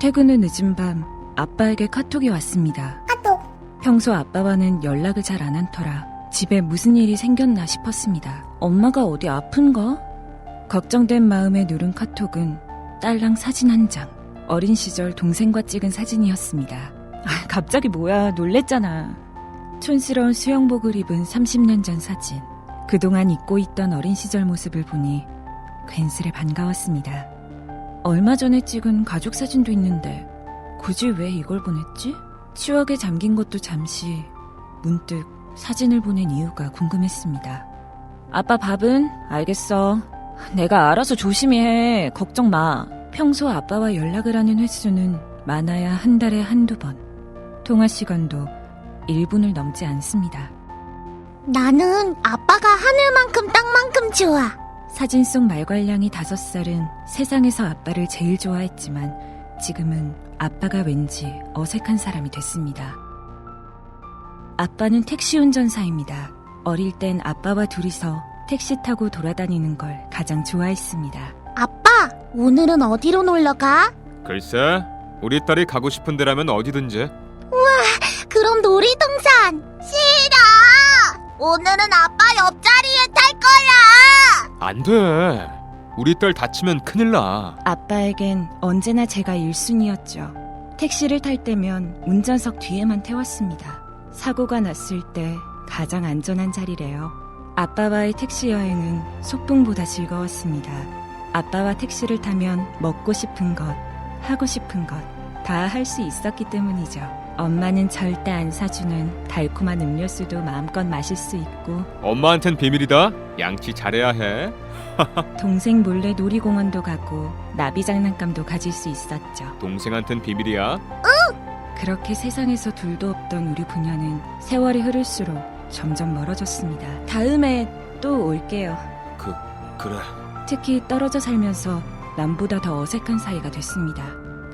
퇴근 후 늦은 밤 아빠에게 카톡이 왔습니다. 평소 아빠와는 연락을 잘 안 한 터라 집에 무슨 일이 생겼나 싶었습니다. 엄마가 어디 아픈가? 걱정된 마음에 누른 카톡은 딸랑 사진 한 장. 어린 시절 동생과 찍은 사진이었습니다. 아, 갑자기 뭐야, 놀랬잖아. 촌스러운 수영복을 입은 30년 전 사진. 그동안 잊고 있던 어린 시절 모습을 보니 괜스레 반가웠습니다. 얼마 전에 찍은 가족 사진도 있는데 굳이 왜 이걸 보냈지? 추억에 잠긴 것도 잠시 문득 사진을 보낸 이유가 궁금했습니다. 아빠 밥은? 알겠어. 내가 알아서 조심히 해. 걱정 마. 평소 아빠와 연락을 하는 횟수는 많아야 한 달에 한두 번. 통화 시간도 1분을 넘지 않습니다. 나는 아빠가 하늘만큼 땅만큼 좋아. 사진 속 말괄량이 다섯 살은 세상에서 아빠를 제일 좋아했지만 지금은 아빠가 왠지 어색한 사람이 됐습니다. 아빠는 택시 운전사입니다. 어릴 땐 아빠와 둘이서 택시 타고 돌아다니는 걸 가장 좋아했습니다. 아빠, 오늘은 어디로 놀러 가? 글쎄, 우리 딸이 가고 싶은 데라면 어디든지. 그럼 놀이동산. 싫어. 오늘은 아빠 옆자리에. 안 돼. 우리 딸 다치면 큰일 나. 아빠에겐 언제나 제가 1순위였죠. 택시를 탈 때면 운전석 뒤에만 태웠습니다. 사고가 났을 때 가장 안전한 자리래요. 아빠와의 택시 여행은 소풍보다 즐거웠습니다. 아빠와 택시를 타면 먹고 싶은 것, 하고 싶은 것 다 할 수 있었기 때문이죠. 엄마는 절대 안 사주는 달콤한 음료수도 마음껏 마실 수 있고 엄마한텐 비밀이다. 양치 잘해야 해. 동생 몰래 놀이공원도 가고 나비 장난감도 가질 수 있었죠. 동생한텐 비밀이야. 그렇게 세상에서 둘도 없던 우리 부녀는 세월이 흐를수록 점점 멀어졌습니다. 다음에 또 올게요. 그 그래. 특히 떨어져 살면서 남보다 더 어색한 사이가 됐습니다.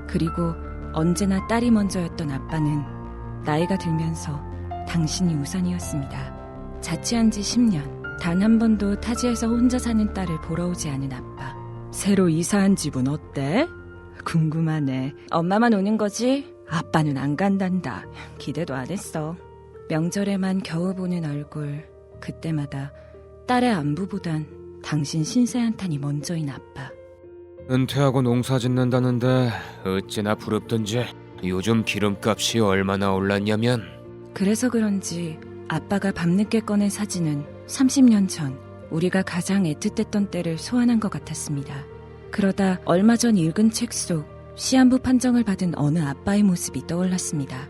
그리고 언제나 딸이 먼저였던 아빠는 나이가 들면서 당신이 우선이었습니다. 자취한 지 10년. 단 한 번도 타지에서 혼자 사는 딸을 보러 오지 않은 아빠. 새로 이사한 집은 어때? 궁금하네. 엄마만 오는 거지? 아빠는 안 간단다. 기대도 안 했어. 명절에만 겨우 보는 얼굴. 그때마다 딸의 안부보단 당신 신세 한탄이 먼저인 아빠. 은퇴하고 농사 짓는다는데 어찌나 부럽던지. 요즘 기름값이 얼마나 올랐냐면 그래서 그런지 아빠가 밤늦게 꺼낸 사진은 30년 전 우리가 가장 애틋했던 때를 소환한 것 같았습니다. 그러다 얼마 전 읽은 책 속 시한부 판정을 받은 어느 아빠의 모습이 떠올랐습니다.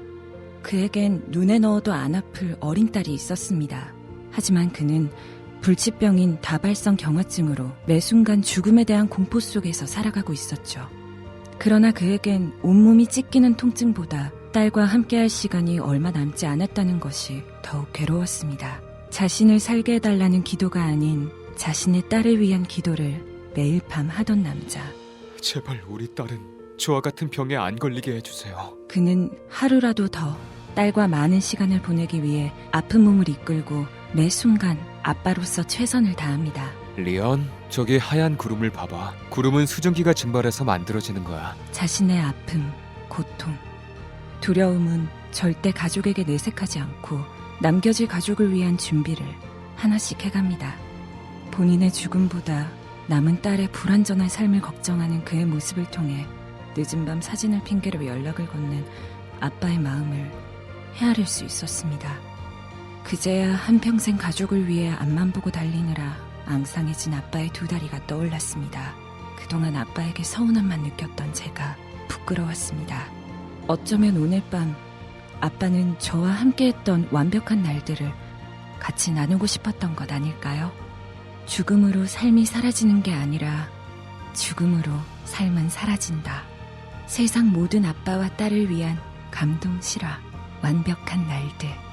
그에겐 눈에 넣어도 안 아플 어린 딸이 있었습니다. 하지만 그는 불치병인 다발성 경화증으로 매 순간 죽음에 대한 공포 속에서 살아가고 있었죠. 그러나 그에겐 온몸이 찢기는 통증보다 딸과 함께할 시간이 얼마 남지 않았다는 것이 더욱 괴로웠습니다. 자신을 살게 해달라는 기도가 아닌 자신의 딸을 위한 기도를 매일 밤 하던 남자. 제발 우리 딸은 저와 같은 병에 안 걸리게 해주세요. 그는 하루라도 더 딸과 많은 시간을 보내기 위해 아픈 몸을 이끌고 매 순간 아빠로서 최선을 다합니다. 리언, 저기 하얀 구름을 봐봐. 구름은 수증기가 증발해서 만들어지는 거야. 자신의 아픔, 고통, 두려움은 절대 가족에게 내색하지 않고 남겨질 가족을 위한 준비를 하나씩 해갑니다. 본인의 죽음보다 남은 딸의 불완전한 삶을 걱정하는 그의 모습을 통해 늦은 밤 사진을 핑계로 연락을 건넨 아빠의 마음을 헤아릴 수 있었습니다. 그제야 한평생 가족을 위해 앞만 보고 달리느라 앙상해진 아빠의 두 다리가 떠올랐습니다. 그동안 아빠에게 서운함만 느꼈던 제가 부끄러웠습니다. 어쩌면 오늘 밤 아빠는 저와 함께했던 완벽한 날들을 같이 나누고 싶었던 것 아닐까요? 죽음으로 삶이 사라지는 게 아니라 죽음으로 삶은 사라진다. 세상 모든 아빠와 딸을 위한 감동 실화, 완벽한 날들.